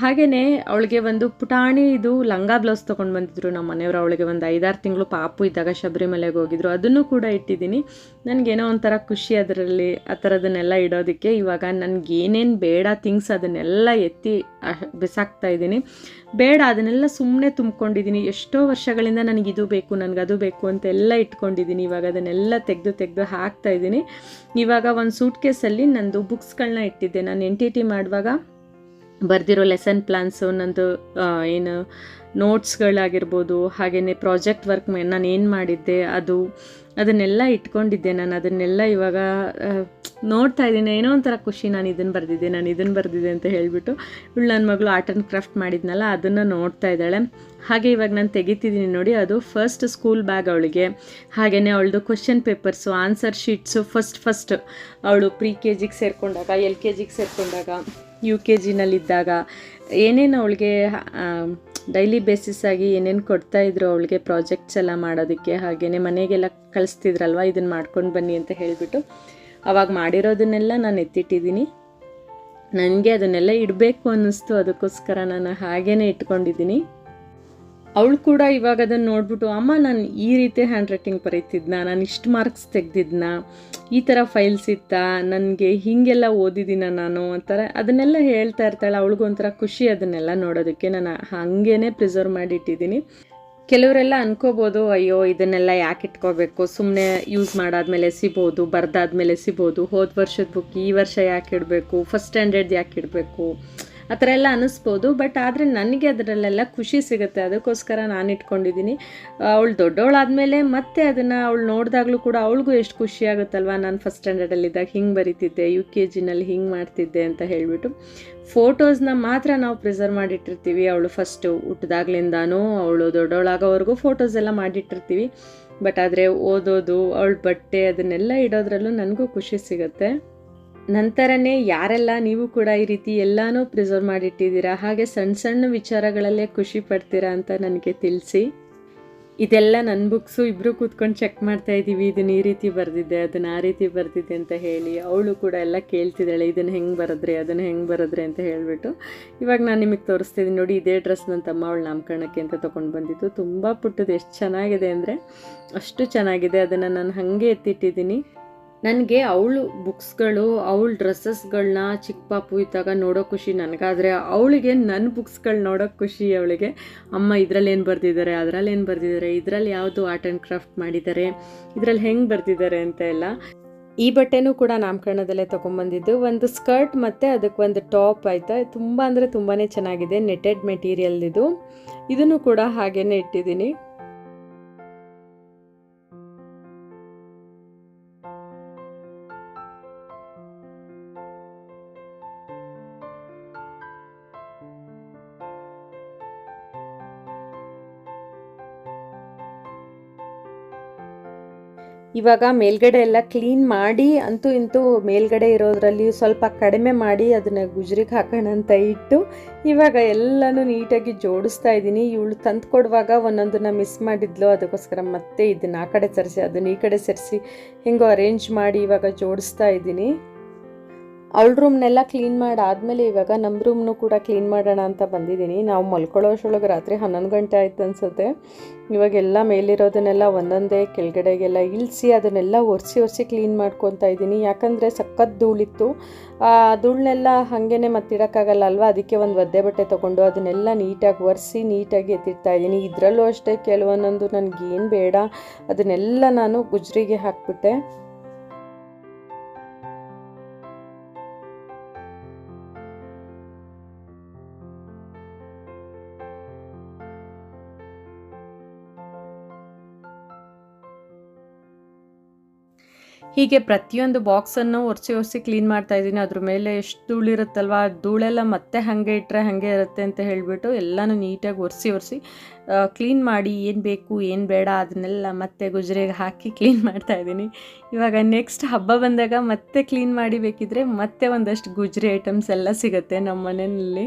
ಹಾಗೆಯೇ ಅವಳಿಗೆ ಒಂದು ಪುಟಾಣಿ ಇದು ಲಂಗ ಬ್ಲೌಸ್ ತೊಗೊಂಡು ಬಂದಿದ್ರು ನಮ್ಮ ಮನೆಯವರು. ಅವಳಿಗೆ ಒಂದು ಐದಾರು ತಿಂಗಳು ಪಾಪು ಇದ್ದಾಗ ಶಬರಿಮಲೆಗೆ ಹೋಗಿದ್ರು. ಅದನ್ನು ಕೂಡ ಇಟ್ಟಿದ್ದೀನಿ. ನನಗೇನೋ ಒಂಥರ ಖುಷಿ ಅದರಲ್ಲಿ, ಆ ಥರದನ್ನೆಲ್ಲ ಇಡೋದಕ್ಕೆ ಇವಾಗ ನನಗೆ ಏನೇನು ಬೇಡ ಥಿಂಗ್ಸ್ ಅದನ್ನೆಲ್ಲ ಎತ್ತಿ ಬಿಸಾಕ್ತಾ ಇದ್ದೀನಿ. ಬೇಡ, ಅದನ್ನೆಲ್ಲ ಸುಮ್ಮನೆ ತುಂಬ್ಕೊಂಡಿದ್ದೀನಿ. ಎಷ್ಟೋ ವರ್ಷಗಳಿಂದ ನನಗೆ ಇದು ಬೇಕು, ನನಗೆ ಅದು ಬೇಕು ಅಂತೆಲ್ಲ ಇಟ್ಕೊಂಡಿದ್ದೀನಿ. ಇವಾಗ ಅದನ್ನೆಲ್ಲ ತೆಗೆದು ತೆಗೆದು ಹಾಕ್ತಾ ಇದ್ದೀನಿ. ಇವಾಗ ಒಂದು ಸೂಟ್ ಕೇಸಲ್ಲಿ ನಂದು ಬುಕ್ಸ್ಗಳನ್ನ ಇಟ್ಟಿದ್ದೆ. ನಾನು ಎನ್ ಟಿ ಟಿ ಮಾಡುವಾಗ ಬರೆದಿರೋ ಲೆಸನ್ ಪ್ಲಾನ್ಸು ನಂದು ಏನು ನೋಟ್ಸ್ಗಳಾಗಿರ್ಬೋದು ಹಾಗೆಯೇ ಪ್ರಾಜೆಕ್ಟ್ ವರ್ಕ್ ನಾನು ಏನು ಮಾಡಿದ್ದೆ, ಅದು, ಅದನ್ನೆಲ್ಲ ಇಟ್ಕೊಂಡಿದ್ದೆ ನಾನು, ಅದನ್ನೆಲ್ಲ ಇವಾಗ ನೋಡ್ತಾ ಇದ್ದೀನಿ, ಏನೋ ಒಂಥರ ಖುಷಿ ನಾನು ಇದನ್ನು ಬರೆದಿದ್ದೆ, ನಾನು ಇದನ್ನು ಬರೆದಿದ್ದೆ ಅಂತ ಹೇಳಿಬಿಟ್ಟು, ಇವಳು ನನ್ನ ಮಗಳು ಆರ್ಟ್ ಆ್ಯಂಡ್ ಕ್ರಾಫ್ಟ್ ಮಾಡಿದ್ನಲ್ಲ, ಅದನ್ನು ನೋಡ್ತಾ ಇದ್ದಾಳೆ. ಹಾಗೆ ಇವಾಗ ನಾನು ತೆಗಿತಿದ್ದೀನಿ ನೋಡಿ, ಅದು ಫಸ್ಟ್ ಸ್ಕೂಲ್ ಬ್ಯಾಗ್ ಅವಳಿಗೆ. ಹಾಗೆಯೇ ಅವಳದು question papers answer sheets first first ಅವಳು ಪ್ರಿ ಕೆ ಜಿಗೆ ಸೇರಿಕೊಂಡಾಗ ಎಲ್ ಕೆ ಜಿಗೆ ಸೇರಿಕೊಂಡಾಗ ಯು ಕೆ ಜಿನಲ್ಲಿದ್ದಾಗ ಏನೇನು ಅವಳಿಗೆ ಡೈಲಿ ಬೇಸಿಸ್ ಆಗಿ ಏನೇನು ಕೊಡ್ತಾಯಿದ್ರು ಅವಳಿಗೆ ಪ್ರಾಜೆಕ್ಟ್ಸ್ ಎಲ್ಲ ಮಾಡೋದಕ್ಕೆ ಹಾಗೆಯೇ ಮನೆಗೆಲ್ಲ ಕಳಿಸ್ತಿದ್ರಲ್ವ ಇದನ್ನು ಮಾಡ್ಕೊಂಡು ಬನ್ನಿ ಅಂತ ಹೇಳಿಬಿಟ್ಟು ಅವಾಗ ಮಾಡಿರೋದನ್ನೆಲ್ಲ ನಾನು ಎತ್ತಿಟ್ಟಿದ್ದೀನಿ ನನಗೆ ಅದನ್ನೆಲ್ಲ ಇಡಬೇಕು ಅನ್ನಿಸ್ತು, ಅದಕ್ಕೋಸ್ಕರ ನಾನು ಹಾಗೇ ಇಟ್ಕೊಂಡಿದ್ದೀನಿ ಅವಳು ಕೂಡ ಇವಾಗ ಅದನ್ನು ನೋಡ್ಬಿಟ್ಟು, ಅಮ್ಮ, ನಾನು ಈ ರೀತಿ ಹ್ಯಾಂಡ್ ರೈಟಿಂಗ್ ಬರೀತಿದ್ನ? ನಾನು ಇಷ್ಟು ಮಾರ್ಕ್ಸ್ ತೆಗ್ದಿದ್ನ? ಈ ಥರ ಫೈಲ್ಸ್ ಇತ್ತಾ? ನನಗೆ ಹೀಗೆಲ್ಲ ಓದಿದ್ದೀನ ನಾನು? ಅಂತಾರೆ. ಅದನ್ನೆಲ್ಲ ಹೇಳ್ತಾ ಇರ್ತಾಳೆ. ಅವಳಿಗೂ ಒಂಥರ ಖುಷಿ ಅದನ್ನೆಲ್ಲ ನೋಡೋದಕ್ಕೆ. ನಾನು ಹಾಗೇನೆ ಪ್ರಿಸರ್ವ್ ಮಾಡಿ ಇಟ್ಟಿದ್ದೀನಿ ಕೆಲವರೆಲ್ಲ ಅನ್ಕೋಬೋದು, ಅಯ್ಯೋ, ಇದನ್ನೆಲ್ಲ ಯಾಕೆ ಇಟ್ಕೋಬೇಕು? ಸುಮ್ಮನೆ ಯೂಸ್ ಮಾಡಾದ್ಮೇಲೆ ಸಿಬೋದು ಬರ್ದಾದ್ಮೇಲೆ ಸಿಬೋದು ಹೋದ ವರ್ಷದ ಬುಕ್ ಈ ವರ್ಷ ಯಾಕೆ ಇಡಬೇಕು? ಫಸ್ಟ್ ಸ್ಟ್ಯಾಂಡರ್ಡ್ ಯಾಕೆ ಇಡಬೇಕು? ಆ ಥರ ಎಲ್ಲ ಅನ್ನಿಸ್ಬೋದು. ಬಟ್ ಆದರೆ ನನಗೆ ಅದರಲ್ಲೆಲ್ಲ ಖುಷಿ ಸಿಗುತ್ತೆ. ಅದಕ್ಕೋಸ್ಕರ ನಾನು ಇಟ್ಕೊಂಡಿದ್ದೀನಿ. ಅವಳು ದೊಡ್ಡವಳಾದಮೇಲೆ ಮತ್ತೆ ಅದನ್ನು ಅವಳು ನೋಡಿದಾಗಲೂ ಕೂಡ ಅವಳಿಗೂ ಎಷ್ಟು ಖುಷಿ ಆಗುತ್ತಲ್ವ? ನಾನು ಫಸ್ಟ್ ಸ್ಟ್ಯಾಂಡರ್ಡಲ್ಲಿದ್ದಾಗ ಹಿಂಗೆ ಬರೀತಿದ್ದೆ ಯು ಕೆ ಜಿನಲ್ಲಿ ಹಿಂಗೆ ಮಾಡ್ತಿದ್ದೆ ಅಂತ ಹೇಳಿಬಿಟ್ಟು ಫೋಟೋಸ್ನ ಮಾತ್ರ ನಾವು ಪ್ರಿಸರ್ವ್ ಮಾಡಿಟ್ಟಿರ್ತೀವಿ. ಅವಳು ಫಸ್ಟು ಹುಟ್ಟಿದಾಗ್ಲಿಂದಾನೂ ಅವಳು ದೊಡ್ಡವಳಾಗೋವರೆಗೂ ಫೋಟೋಸ್ ಎಲ್ಲ ಮಾಡಿಟ್ಟಿರ್ತೀವಿ. ಬಟ್ ಆದರೆ ಓದೋದು, ಅವಳ ಬಟ್ಟೆ ಅದನ್ನೆಲ್ಲ ಇಡೋದ್ರಲ್ಲೂ ನನಗೂ ಖುಷಿ ಸಿಗುತ್ತೆ. ನಂತರನೇ ಯಾರೆಲ್ಲ ನೀವು ಕೂಡ ಈ ರೀತಿ ಎಲ್ಲನೂ ಪ್ರಿಸರ್ವ್ ಮಾಡಿಟ್ಟಿದ್ದೀರಾ, ಹಾಗೆ ಸಣ್ಣ ಸಣ್ಣ ವಿಚಾರಗಳಲ್ಲೇ ಖುಷಿ ಪಡ್ತೀರಾ ಅಂತ ನನಗೆ ತಿಳಿಸಿ. ಇದೆಲ್ಲ ನನ್ನ ಬುಕ್ಸು ಇಬ್ಬರು ಕೂತ್ಕೊಂಡು ಚೆಕ್ ಮಾಡ್ತಾ ಇದ್ದೀವಿ, ಇದನ್ನ ಈ ರೀತಿ ಬರೆದಿದ್ದೆ, ಅದನ್ನು ಆ ರೀತಿ ಬರೆದಿದ್ದೆ ಅಂತ ಹೇಳಿ. ಅವಳು ಕೂಡ ಎಲ್ಲ ಕೇಳ್ತಿದ್ದಾಳೆ, ಇದನ್ನು ಹೆಂಗೆ ಬರೆದ್ರಿ, ಅದನ್ನು ಹೆಂಗೆ ಬರೆದ್ರಿ ಅಂತ ಹೇಳಿಬಿಟ್ಟು. ಇವಾಗ ನಾನು ನಿಮಗೆ ತೋರಿಸ್ತಿದ್ದೀನಿ ನೋಡಿ, ಇದೇ ಡ್ರೆಸ್ ನನ್ನ ತಮ್ಮ ಅವಳು ನಾಮಕರಣಕ್ಕೆ ಅಂತ ತೊಗೊಂಡು ಬಂದಿದ್ದು. ತುಂಬ ಪುಟ್ಟದು ಎಷ್ಟು ಚೆನ್ನಾಗಿದೆ ಅಂದರೆ, ಅಷ್ಟು ಚೆನ್ನಾಗಿದೆ. ಅದನ್ನು ನಾನು ಹಾಗೆ ಎತ್ತಿಟ್ಟಿದ್ದೀನಿ. ನನಗೆ ಅವಳು ಬುಕ್ಸ್ಗಳು, ಅವಳ ಡ್ರೆಸ್ಸಸ್ಗಳನ್ನ ಚಿಕ್ಕ ಪಾಪು ಇದ್ದಾಗ ನೋಡೋ ಖುಷಿ ನನಗಾದರೆ. ಅವಳಿಗೆ ನನ್ನ ಬುಕ್ಸ್ಗಳು ನೋಡೋ ಖುಷಿ ಅವಳಿಗೆ. ಅಮ್ಮ ಇದರಲ್ಲಿ ಏನು ಬರೆದಿದ್ದಾರೆ, ಅದರಲ್ಲಿ ಏನು ಬರೆದಿದ್ದಾರೆ, ಇದರಲ್ಲಿ ಯಾವುದು ಆರ್ಟ್ ಆ್ಯಂಡ್ ಕ್ರಾಫ್ಟ್ ಮಾಡಿದ್ದಾರೆ, ಇದರಲ್ಲಿ ಹೆಂಗೆ ಬರೆದಿದ್ದಾರೆ ಅಂತ ಎಲ್ಲ. ಈ ಬಟ್ಟೆನೂ ಕೂಡ ನಾಮಕರಣದಲ್ಲೇ ತೊಗೊಂಬಂದಿದ್ದು. ಒಂದು ಸ್ಕರ್ಟ್ ಮತ್ತು ಅದಕ್ಕೆ ಒಂದು ಟಾಪ್ ಆಯಿತಾ? ತುಂಬ ಅಂದರೆ ತುಂಬಾ ಚೆನ್ನಾಗಿದೆ ನೆಟೆಡ್ ಮೆಟೀರಿಯಲ್ ಇದು ಇದನ್ನು ಕೂಡ ಹಾಗೇ ಇಟ್ಟಿದ್ದೀನಿ. ಇವಾಗ ಮೇಲ್ಗಡೆ ಎಲ್ಲ ಕ್ಲೀನ್ ಮಾಡಿ ಅಂತೂ ಇಂತೂ ಮೇಲ್ಗಡೆ ಇರೋದ್ರಲ್ಲಿ ಸ್ವಲ್ಪ ಕಡಿಮೆ ಮಾಡಿ ಅದನ್ನು ಗುಜ್ರಿಗೆ ಹಾಕೋಣ ಅಂತ ಇಟ್ಟು ಇವಾಗ ಎಲ್ಲನೂ ನೀಟಾಗಿ ಜೋಡಿಸ್ತಾ ಇದ್ದೀನಿ. ಇವಳು ತಂದು ಕೊಡುವಾಗ ಒಂದೊಂದನ್ನ ಮಿಸ್ ಮಾಡಿದ್ಲು, ಅದಕ್ಕೋಸ್ಕರ ಮತ್ತೆ ಇದನ್ನು ಆ ಕಡೆ ಸರಿಸಿ, ಅದನ್ನ ಈ ಕಡೆ ಸರಿಸಿ, ಹೆಂಗೋ ಅರೇಂಜ್ ಮಾಡಿ ಇವಾಗ ಜೋಡಿಸ್ತಾ ಇದ್ದೀನಿ. ಅವಳ ರೂಮ್ನೆಲ್ಲ ಕ್ಲೀನ್ ಮಾಡಾದ್ಮೇಲೆ ಇವಾಗ ನಮ್ಮ ರೂಮ್ನು ಕೂಡ ಕ್ಲೀನ್ ಮಾಡೋಣ ಅಂತ ಬಂದಿದ್ದೀನಿ. ನಾವು ಮಲ್ಕೊಳ್ಳೋ ಅಷ್ಟರೊಳಗೆ ರಾತ್ರಿ ಹನ್ನೊಂದು ಗಂಟೆ ಆಯ್ತು ಅನ್ಸುತ್ತೆ. ಇವಾಗೆಲ್ಲ ಮೇಲಿರೋದನ್ನೆಲ್ಲ ಒಂದೊಂದೇ ಕೆಳಗಡೆಗೆಲ್ಲ ಇಳಿಸಿ ಅದನ್ನೆಲ್ಲ ಒರೆಸಿ ಒರೆಸಿ ಕ್ಲೀನ್ ಮಾಡ್ಕೊತಾ ಇದ್ದೀನಿ. ಯಾಕಂದರೆ ಸಖತ್ ಧೂಳಿತ್ತು. ಆ ಧೂಳನ್ನೆಲ್ಲ ಹಾಗೇ ಮತ್ತಿಡೋಕ್ಕಾಗಲ್ಲ ಅಲ್ವಾ? ಅದಕ್ಕೆ ಒಂದು ಒದ್ದೆ ಬಟ್ಟೆ ತೊಗೊಂಡು ಅದನ್ನೆಲ್ಲ ನೀಟಾಗಿ ಒರೆಸಿ ನೀಟಾಗಿ ಎತ್ತಿಡ್ತಾ ಇದ್ದೀನಿ. ಇದರಲ್ಲೂ ಅಷ್ಟೇ, ಕೆಲವೊಂದೊಂದು ನನಗೇನು ಬೇಡ. ಅದನ್ನೆಲ್ಲ ನಾನು ಗುಜ್ರಿಗೆ ಹಾಕ್ಬಿಟ್ಟೆ. ಹೀಗೆ ಪ್ರತಿಯೊಂದು ಬಾಕ್ಸನ್ನು ಒರೆಸಿ ಒರೆಸಿ ಕ್ಲೀನ್ ಮಾಡ್ತಾ ಇದ್ದೀನಿ. ಅದ್ರ ಮೇಲೆ ಎಷ್ಟು ಧೂಳಿರುತ್ತಲ್ವ ಧೂಳೆಲ್ಲ ಮತ್ತೆ ಹಾಗೆ ಇಟ್ಟರೆ ಹಾಗೆ ಇರುತ್ತೆ ಅಂತ ಹೇಳಿಬಿಟ್ಟು ಎಲ್ಲನೂ ನೀಟಾಗಿ ಒರೆಸಿ ಒರೆಸಿ ಕ್ಲೀನ್ ಮಾಡಿ ಏನು ಬೇಕು, ಏನು ಬೇಡ ಅದನ್ನೆಲ್ಲ ಮತ್ತೆ ಗುಜರಿಗೆ ಹಾಕಿ ಕ್ಲೀನ್ ಮಾಡ್ತಾ ಇದ್ದೀನಿ. ಇವಾಗ ನೆಕ್ಸ್ಟ್ ಹಬ್ಬ ಬಂದಾಗ ಮತ್ತೆ ಕ್ಲೀನ್ ಮಾಡಿ ಬೇಕಿದ್ರೆ ಮತ್ತೆ ಒಂದಷ್ಟು ಗುಜರಿ ಐಟಮ್ಸ್ ಎಲ್ಲ ಸಿಗುತ್ತೆ ನಮ್ಮ ಮನೆಯಲ್ಲಿ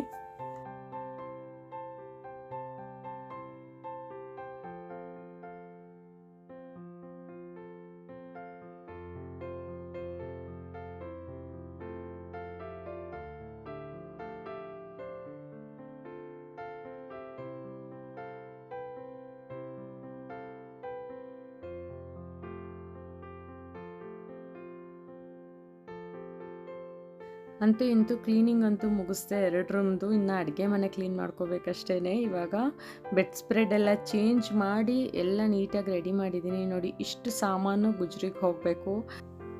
ಅಂತೂ ಇಂತೂ ಕ್ಲೀನಿಂಗ್ ಅಂತೂ ಮುಗಿಸ್ದೆ ಎರಡು ರೂಮ್ದು ಇನ್ನು ಅಡುಗೆ ಮನೆ ಕ್ಲೀನ್ ಮಾಡ್ಕೋಬೇಕಷ್ಟೇ ಇವಾಗ ಬೆಡ್ ಸ್ಪ್ರೆಡ್ ಎಲ್ಲ ಚೇಂಜ್ ಮಾಡಿ ಎಲ್ಲ ನೀಟಾಗಿ ರೆಡಿ ಮಾಡಿದ್ದೀನಿ ನೋಡಿ, ಇಷ್ಟು ಸಾಮಾನು ಗುಜ್ರಿಗೆ ಹೋಗಬೇಕು.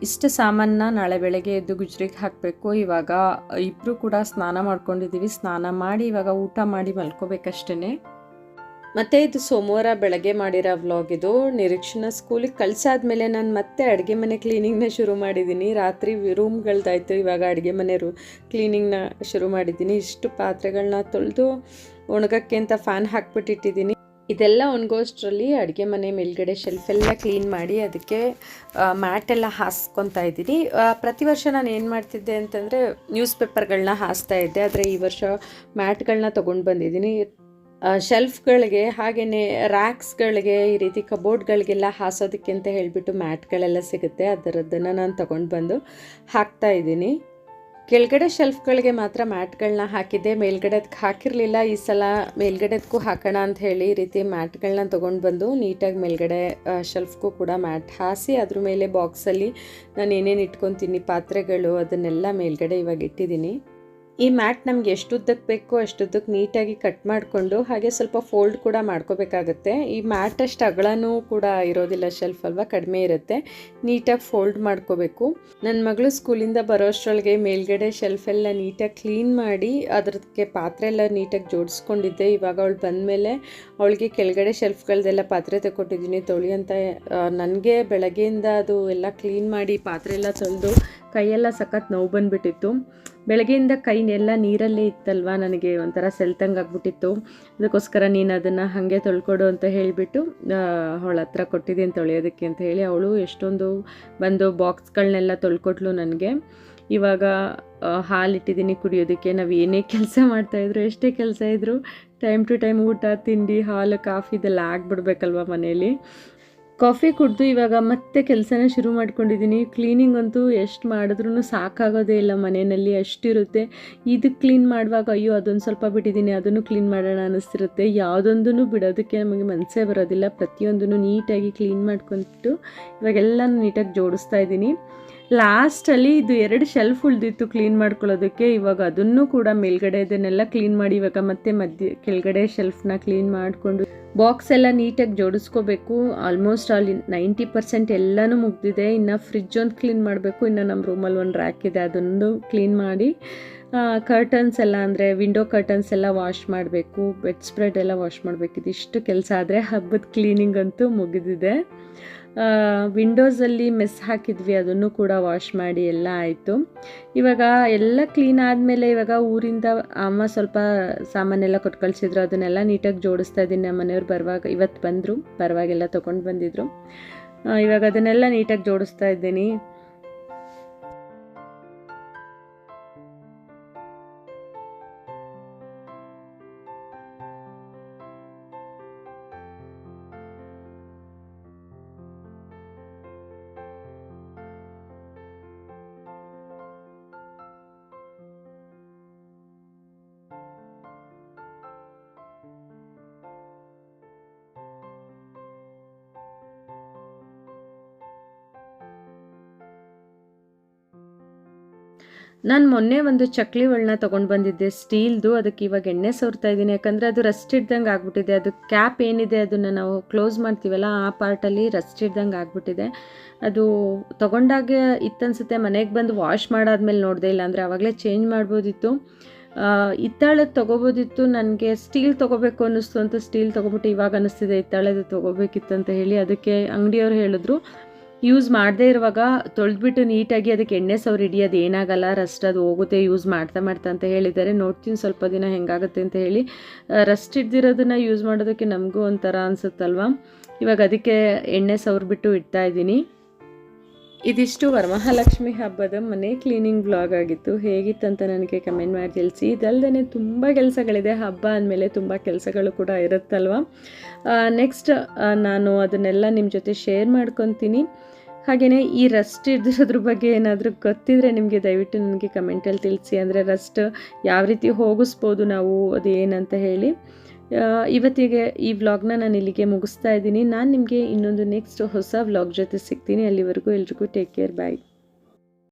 ಇಷ್ಟು ಸಾಮಾನನ್ನ ನಾಳೆ ಬೆಳಗ್ಗೆ ಎದ್ದು ಗುಜ್ರಿಗೆ ಹಾಕಬೇಕು. ಇವಾಗ ಇಬ್ಬರು ಕೂಡ ಸ್ನಾನ ಮಾಡ್ಕೊಂಡಿದ್ದೀವಿ ಸ್ನಾನ ಮಾಡಿ ಇವಾಗ ಊಟ ಮಾಡಿ ಮಲ್ಕೋಬೇಕಷ್ಟೇ ಮತ್ತೆ ಇದು ಸೋಮವಾರ ಬೆಳಗ್ಗೆ ಮಾಡಿರೋ ವ್ಲಾಗ್ ಇದು. ನಿರೀಕ್ಷಣ ಸ್ಕೂಲಿಗೆ ಕಳ್ಸಾದ್ಮೇಲೆ ನಾನು ಮತ್ತೆ ಅಡುಗೆ ಮನೆ ಕ್ಲೀನಿಂಗ್ನ ಶುರು ಮಾಡಿದ್ದೀನಿ ರಾತ್ರಿ ರೂಮ್ಗಳ್ದಾಯ್ತು ಇವಾಗ ಅಡುಗೆ ಮನೆ ರೂ ಕ್ಲೀನಿಂಗ್ನ ಶುರು ಮಾಡಿದ್ದೀನಿ ಇಷ್ಟು ಪಾತ್ರೆಗಳನ್ನ ತೊಳೆದು ಒಣಗಕ್ಕೆ ಅಂತ ಫ್ಯಾನ್ ಹಾಕ್ಬಿಟ್ಟಿಟ್ಟಿದ್ದೀನಿ ಇದೆಲ್ಲ ಒಣಗೋಷ್ಟರಲ್ಲಿ ಅಡುಗೆ ಮನೆ ಮೇಲ್ಗಡೆ ಶೆಲ್ಫೆಲ್ಲ ಕ್ಲೀನ್ ಮಾಡಿ ಅದಕ್ಕೆ ಮ್ಯಾಟೆಲ್ಲ ಹಾಸ್ಕೊತಾ ಇದ್ದೀನಿ. ಪ್ರತಿ ವರ್ಷ ನಾನು ಏನು ಮಾಡ್ತಿದ್ದೆ ಅಂತಂದರೆ ನ್ಯೂಸ್ ಪೇಪರ್ಗಳನ್ನ ಹಾಸ್ತಾ ಇದ್ದೆ. ಆದರೆ ಈ ವರ್ಷ ಮ್ಯಾಟ್ಗಳನ್ನ ತೊಗೊಂಡು ಬಂದಿದ್ದೀನಿ. ಶೆಲ್ಫ್ಗಳಿಗೆ ಹಾಗೆಯೇ ರ್ಯಾಕ್ಸ್ಗಳಿಗೆ ಈ ರೀತಿ ಕಬೋರ್ಡ್ಗಳಿಗೆಲ್ಲ ಹಾಸೋದಕ್ಕೆ ಅಂತ ಹೇಳಿಬಿಟ್ಟು ಮ್ಯಾಟ್ಗಳೆಲ್ಲ ಸಿಗುತ್ತೆ. ಅದರದ್ದನ್ನು ನಾನು ತೊಗೊಂಡು ಬಂದು ಹಾಕ್ತಾ ಇದ್ದೀನಿ. ಕೆಳಗಡೆ ಶೆಲ್ಫ್ಗಳಿಗೆ ಮಾತ್ರ ಮ್ಯಾಟ್ಗಳನ್ನ ಹಾಕಿದ್ದೆ. ಮೇಲ್ಗಡೆದಕ್ಕೆ ಹಾಕಿರಲಿಲ್ಲ. ಈ ಸಲ ಮೇಲ್ಗಡೆದಕ್ಕೂ ಹಾಕೋಣ ಅಂತ ಹೇಳಿ ಈ ರೀತಿ ಮ್ಯಾಟ್ಗಳನ್ನ ತೊಗೊಂಡು ಬಂದು ನೀಟಾಗಿ ಮೇಲ್ಗಡೆ ಶೆಲ್ಫ್ಗೂ ಕೂಡ ಮ್ಯಾಟ್ ಹಾಸಿ ಅದ್ರ ಮೇಲೆ ಬಾಕ್ಸಲ್ಲಿ ನಾನು ಏನೇನು ಇಟ್ಕೊತೀನಿ, ಪಾತ್ರೆಗಳು ಅದನ್ನೆಲ್ಲ ಮೇಲ್ಗಡೆ ಇವಾಗ ಇಟ್ಟಿದ್ದೀನಿ. ಈ ಮ್ಯಾಟ್ ನಮ್ಗೆ ಎಷ್ಟುದ್ದಕ್ಕೆ ಬೇಕೋ ಅಷ್ಟುದ್ದಕ್ಕೆ ನೀಟಾಗಿ ಕಟ್ ಮಾಡಿಕೊಂಡು ಹಾಗೆ ಸ್ವಲ್ಪ ಫೋಲ್ಡ್ ಕೂಡ ಮಾಡ್ಕೋಬೇಕಾಗತ್ತೆ. ಈ ಮ್ಯಾಟ್ ಅಷ್ಟು ಅಗಳನೂ ಕೂಡ ಇರೋದಿಲ್ಲ ಶೆಲ್ಫ್ ಅಲ್ವಾ? ಕಡಿಮೆ ಇರುತ್ತೆ. ನೀಟಾಗಿ ಫೋಲ್ಡ್ ಮಾಡ್ಕೋಬೇಕು. ನನ್ನ ಮಗಳು ಸ್ಕೂಲಿಂದ ಬರೋ ಅಷ್ಟರೊಳಗೆ ಮೇಲ್ಗಡೆ ಶೆಲ್ಫ್ ಎಲ್ಲ ನೀಟಾಗಿ ಕ್ಲೀನ್ ಮಾಡಿ ಅದಕ್ಕೆ ಪಾತ್ರೆ ಎಲ್ಲ ನೀಟಾಗಿ ಜೋಡಿಸ್ಕೊಂಡಿದ್ದೆ. ಇವಾಗ ಅವಳು ಬಂದಮೇಲೆ ಅವಳಿಗೆ ಕೆಳಗಡೆ ಶೆಲ್ಫ್ಗಳದೆಲ್ಲ ಪಾತ್ರೆ ತಗೊಟ್ಟಿದ್ದೀನಿ ತೊಳಿ ಅಂತ ನನಗೆ ಬೆಳಗ್ಗೆಯಿಂದ ಅದು ಎಲ್ಲ ಕ್ಲೀನ್ ಮಾಡಿ ಪಾತ್ರೆ ಎಲ್ಲ ತೊಳೆದು ಕೈಯೆಲ್ಲ ಸಖತ್ ನೋವು ಬಂದುಬಿಟ್ಟಿತ್ತು. ಬೆಳಗ್ಗೆಯಿಂದ ಕೈನೆಲ್ಲ ನೀರಲ್ಲೇ ಇತ್ತಲ್ವ? ನನಗೆ ಒಂಥರ ಸೆಲ್ತಂಗೆ ಆಗ್ಬಿಟ್ಟಿತ್ತು. ಅದಕ್ಕೋಸ್ಕರ ನೀನು ಅದನ್ನು ಹಾಗೆ ತೊಳ್ಕೊಡು ಅಂತ ಹೇಳಿಬಿಟ್ಟು ಅವಳ ಹತ್ರ ಕೊಟ್ಟಿದ್ದೀನಿ ತೊಳೆಯೋದಕ್ಕೆ ಅಂತ ಹೇಳಿ ಅವಳು ಎಷ್ಟೊಂದು ಬಂದು ಬಾಕ್ಸ್ಗಳನ್ನೆಲ್ಲ ತೊಳ್ಕೊಟ್ಲು ನನಗೆ. ಇವಾಗ ಹಾಲು ಹಾಲಿಟ್ಟಿದ್ದೀನಿ ಕುಡಿಯೋದಕ್ಕೆ. ನಾವು ಏನೇ ಕೆಲಸ ಮಾಡ್ತಾಯಿದ್ರು ಎಷ್ಟೇ ಕೆಲಸ ಇದ್ದರು ಟೈಮ್ ಟು ಟೈಮ್ ಊಟ, ತಿಂಡಿ, ಹಾಲು, ಕಾಫಿ ಇದೆಲ್ಲ ಆಗ್ಬಿಡ್ಬೇಕಲ್ವ ಮನೇಲಿ. ಕಾಫಿ ಕುಡಿದು ಇವಾಗ ಮತ್ತೆ ಕೆಲಸನ ಶುರು ಮಾಡ್ಕೊಂಡಿದ್ದೀನಿ ಕ್ಲೀನಿಂಗ್ ಅಂತೂ ಎಷ್ಟು ಮಾಡಿದ್ರೂ ಸಾಕಾಗೋದೇ ಇಲ್ಲ ಮನೆಯಲ್ಲಿ, ಅಷ್ಟಿರುತ್ತೆ. ಇದು ಕ್ಲೀನ್ ಮಾಡುವಾಗ ಅಯ್ಯೋ, ಅದೊಂದು ಸ್ವಲ್ಪ ಬಿಟ್ಟಿದ್ದೀನಿ ಅದನ್ನು ಕ್ಲೀನ್ ಮಾಡೋಣ ಅನ್ನಿಸ್ತಿರುತ್ತೆ. ಯಾವುದೊಂದೂ ಬಿಡೋದಕ್ಕೆ ನಮಗೆ ಮನಸ್ಸೇ ಬರೋದಿಲ್ಲ. ಪ್ರತಿಯೊಂದನ್ನು ನೀಟಾಗಿ ಕ್ಲೀನ್ ಮಾಡ್ಕೊಂಬಿಟ್ಟು ಇವಾಗೆಲ್ಲ ನೀಟಾಗಿ ಜೋಡಿಸ್ತಾ ಇದ್ದೀನಿ. ಲಾಸ್ಟಲ್ಲಿ ಇದು ಎರಡು ಶೆಲ್ಫ್ ಉಳಿದಿತ್ತು ಕ್ಲೀನ್ ಮಾಡ್ಕೊಳ್ಳೋದಕ್ಕೆ. ಇವಾಗ ಅದನ್ನು ಕೂಡ ಮೇಲ್ಗಡೆ ಇದನ್ನೆಲ್ಲ ಕ್ಲೀನ್ ಮಾಡಿ, ಇವಾಗ ಮತ್ತೆ ಮಧ್ಯ, ಕೆಳಗಡೆ ಶೆಲ್ಫ್ನ ಕ್ಲೀನ್ ಮಾಡಿಕೊಂಡು ಬಾಕ್ಸ್ ಎಲ್ಲ ನೀಟಾಗಿ ಜೋಡಿಸ್ಕೋಬೇಕು. ಆಲ್ಮೋಸ್ಟ್ ಆಲ್ ನೈಂಟಿ ಪರ್ಸೆಂಟ್ ಎಲ್ಲನೂ ಮುಗ್ದಿದೆ. ಇನ್ನು ಫ್ರಿಜ್ ಒಂದು ಕ್ಲೀನ್ ಮಾಡಬೇಕು, ಇನ್ನು ನಮ್ಮ ರೂಮಲ್ಲಿ ಒಂದು ರ್ಯಾಕ್ ಇದೆ, ಅದೊಂದು ಕ್ಲೀನ್ ಮಾಡಿ. ಕರ್ಟನ್ಸ್ ಎಲ್ಲ ಅಂದರೆ ವಿಂಡೋ ಕರ್ಟನ್ಸ್ ಎಲ್ಲ ವಾಶ್ ಮಾಡಬೇಕು ಬೆಡ್ ಸ್ಪ್ರೆಡ್ ಎಲ್ಲ ವಾಶ್ ಮಾಡಬೇಕು. ಇದಿಷ್ಟು ಕೆಲಸ ಆದರೆ ಹಬ್ಬದ ಕ್ಲೀನಿಂಗ್ ಅಂತೂ ಮುಗಿದಿದೆ. ವಿಂಡೋಸಲ್ಲಿ ಮೆಸ್ ಹಾಕಿದ್ವಿ, ಅದನ್ನು ಕೂಡ ವಾಶ್ ಮಾಡಿ ಎಲ್ಲ ಆಯಿತು. ಇವಾಗ ಎಲ್ಲ ಕ್ಲೀನ್ ಆದಮೇಲೆ ಇವಾಗ ಊರಿಂದ ಅಮ್ಮ ಸ್ವಲ್ಪ ಸಾಮಾನೆಲ್ಲ ಕೊಟ್ಟು ಕಳಿಸಿದ್ರು, ಅದನ್ನೆಲ್ಲ ನೀಟಾಗಿ ಜೋಡಿಸ್ತಾ ಇದ್ದೀನಿ. ನಮ್ಮ ಮನೆಯವ್ರು ಬರುವಾಗ ಇವತ್ತು ಬಂದರು, ಪರವಾಗಿಲ್ಲ, ತೊಗೊಂಡು ಬಂದಿದ್ರು. ಇವಾಗ ಅದನ್ನೆಲ್ಲ ನೀಟಾಗಿ ಜೋಡಿಸ್ತಾ ಇದ್ದೀನಿ. ನಾನು ಮೊನ್ನೆ ಒಂದು ಚಕ್ಲಿ ಒಳ್ಳನ್ನ ತೊಗೊಂಡು ಬಂದಿದ್ದೆ, ಸ್ಟೀಲ್ದು. ಅದಕ್ಕೆ ಇವಾಗ ಎಣ್ಣೆ ಸೋರ್ತಾ ಇದ್ದೀನಿ. ಯಾಕಂದರೆ ಅದು ರಸ್ಟ್ ಇಡ್ದಂಗೆ ಆಗ್ಬಿಟ್ಟಿದೆ. ಅದು ಕ್ಯಾಪ್ ಏನಿದೆ ಅದನ್ನು ನಾವು ಕ್ಲೋಸ್ ಮಾಡ್ತೀವಲ್ಲ, ಆ ಪಾರ್ಟಲ್ಲಿ ರಸ್ಟ್ ಇಡ್ದಂಗೆ ಆಗ್ಬಿಟ್ಟಿದೆ. ಅದು ತೊಗೊಂಡಾಗ ಇತ್ತನ್ಸುತ್ತೆ. ಮನೆಗೆ ಬಂದು ವಾಶ್ ಮಾಡಾದ್ಮೇಲೆ ನೋಡಿದೆ ಇಲ್ಲ. ಅಂದರೆ ಆವಾಗಲೇ ಚೇಂಜ್ ಮಾಡ್ಬೋದಿತ್ತು. ಇತ್ತಾಳೆ ತೊಗೋಬೋದಿತ್ತು. ನನಗೆ ಸ್ಟೀಲ್ ತೊಗೋಬೇಕು ಅನ್ನಿಸ್ತು ಅಂತ ಸ್ಟೀಲ್ ತೊಗೊಬಿಟ್ಟು ಇವಾಗ ಅನ್ನಿಸ್ತಿದೆ. ಇತ್ತಾಳೆದು ತೊಗೋಬೇಕಿತ್ತು ಅಂತ ಹೇಳಿ ಅದಕ್ಕೆ ಅಂಗಡಿಯವ್ರು ಹೇಳಿದ್ರು. ಯೂಸ್ ಮಾಡದೇ ಇರುವಾಗ ತೊಳೆದ್ಬಿಟ್ಟು ನೀಟಾಗಿ ಅದಕ್ಕೆ ಎಣ್ಣೆ ಸೌರ್ ಹಿಡಿಯೋದು ಏನಾಗಲ್ಲ ರಸ್ಟ್ ಅದು ಹೋಗುತ್ತೆ ಯೂಸ್ ಮಾಡ್ತಾ ಮಾಡ್ತಾ ಅಂತ ಹೇಳಿದ್ದಾರೆ. ನೋಡ್ತೀನಿ ಸ್ವಲ್ಪ ದಿನ ಹೆಂಗಾಗುತ್ತೆ ಅಂತ ಹೇಳಿ. ರಸ್ಟ್ ಹಿಡ್ದಿರೋದನ್ನು ಯೂಸ್ ಮಾಡೋದಕ್ಕೆ ನಮಗೂ ಒಂಥರ ಅನಿಸುತ್ತಲ್ವ? ಇವಾಗ ಅದಕ್ಕೆ ಎಣ್ಣೆ ಸೌರ್ಬಿಟ್ಟು ಇಡ್ತಾ ಇದ್ದೀನಿ. ಇದಿಷ್ಟು ವರಮಹಾಲಕ್ಷ್ಮಿ ಹಬ್ಬದ ಮನೆ ಕ್ಲೀನಿಂಗ್ ಬ್ಲಾಗ್ ಆಗಿತ್ತು. ಹೇಗಿತ್ತಂತ ನನಗೆ ಕಮೆಂಟ್ ಮಾಡಿ ತಿಳಿಸಿ. ಇದಲ್ಲದೆ ತುಂಬ ಕೆಲಸಗಳಿದೆ. ಹಬ್ಬ ಅಂದಮೇಲೆ ತುಂಬ ಕೆಲಸಗಳು ಕೂಡ ಇರುತ್ತಲ್ವ? ನೆಕ್ಸ್ಟ್ ನಾನು ಅದನ್ನೆಲ್ಲ ನಿಮ್ಮ ಜೊತೆ ಶೇರ್ ಮಾಡ್ಕೊತೀನಿ. ಹಾಗೆಯೇ ಈ ರಸ್ಟ್ ಇದ್ದಿರೋದ್ರ ಬಗ್ಗೆ ಏನಾದರೂ ಗೊತ್ತಿದ್ರೆ ನಿಮಗೆ ದಯವಿಟ್ಟು ನನಗೆ ಕಮೆಂಟಲ್ಲಿ ತಿಳಿಸಿ. ಅಂದರೆ ರಸ್ಟ್ ಯಾವ ರೀತಿ ಹೋಗಿಸ್ಬೋದು ನಾವು ಅದು ಏನಂತ ಹೇಳಿ ಇವತ್ತಿಗೆ ಈ ವ್ಲಾಗ್ನ ನಾನು ಇಲ್ಲಿಗೆ ಮುಗಿಸ್ತಾ ಇದ್ದೀನಿ. ನಾನು ನಿಮಗೆ ಇನ್ನೊಂದು ನೆಕ್ಸ್ಟ್ ಹೊಸ ವ್ಲಾಗ್ ಜೊತೆ ಸಿಗ್ತೀನಿ. ಅಲ್ಲಿವರೆಗೂ ಎಲ್ರಿಗೂ ಟೇಕ್ ಕೇರ್ ಬಾಯ್